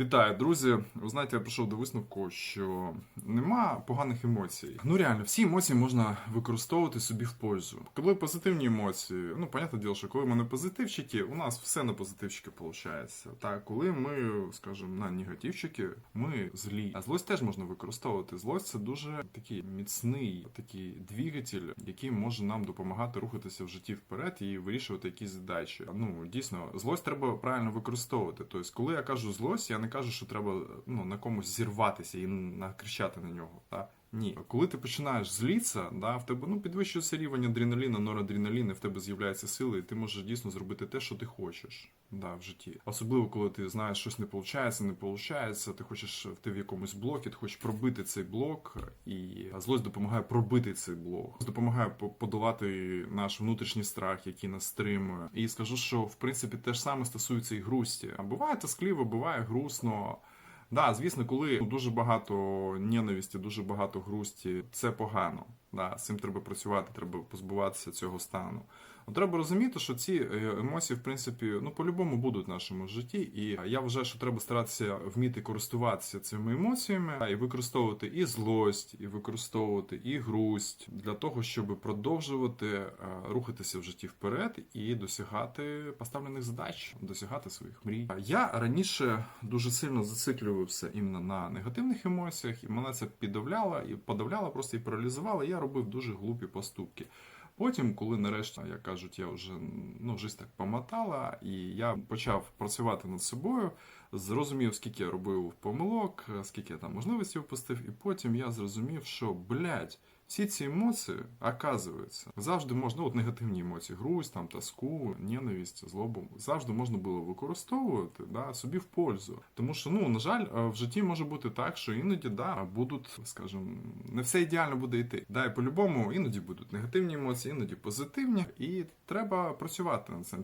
Вітаю, друзі. Ви знаєте, я прийшов до висновку, що нема поганих емоцій. Ну реально, всі емоції можна використовувати собі в пользу. Коли позитивні емоції, ну понятне діло, що коли ми на позитивчики, у нас все на позитивчики виходить. Так, коли ми, скажімо, на негативчики, ми злі. А злость теж можна використовувати. Злость це дуже такий міцний, такий двигатель, який може нам допомагати рухатися в житті вперед і вирішувати якісь задачі. Ну дійсно, злость треба правильно використовувати. Тобто, коли я кажу злость, я не кажу, що треба ну на комусь зірватися і накричати на нього. Та ні, коли ти починаєш злітися, да, в тебе ну підвищується рівень адреналіна, норадреналіну, в тебе з'являються сили, і ти можеш дійсно зробити те, що ти хочеш да, в житті. Особливо, коли ти знаєш, щось не виходить, не виходить, ти хочеш ти в якомусь блокі, ти хочеш пробити цей блок, і злость допомагає пробити цей блок, допомагає по- подолати наш внутрішній страх, який нас стримує. І скажу, що в принципі те ж саме стосується і грусті. А буває тоскливо, буває грустно. Да, звісно, коли дуже багато ненависті, дуже багато грусті, це погано. Да, з цим треба працювати, треба позбуватися цього стану. Ну, треба розуміти, що ці е, емоції, в принципі, ну по-любому будуть в нашому житті, і я вважаю, що треба старатися вміти користуватися цими емоціями а, і використовувати і злость, і використовувати і грусть для того, щоб продовжувати е, рухатися в житті вперед і досягати поставлених задач, досягати своїх мрій. Я раніше дуже сильно зациклювався іменно на негативних емоціях, і мене це піддавляло і подавляло, просто і паралізувало. і Робив дуже глупі поступки. Потім, коли нарешті, як кажуть, я вже ну жизнь так помотала, і я почав працювати над собою, зрозумів, скільки я робив помилок, скільки я там можливостей впустив, і потім я зрозумів, що блядь, всі ці емоції, оказується, завжди можна, ну, от негативні емоції, грусть, там, тоску, ненависть, злобу, завжди можна було використовувати да, собі в пользу. Тому що, ну, на жаль, е, в житті може бути так, що іноді да, будуть, скажімо, не все ідеально буде йти. Да, і по-любому іноді будуть негативні емоції, іноді позитивні, і треба працювати над цим.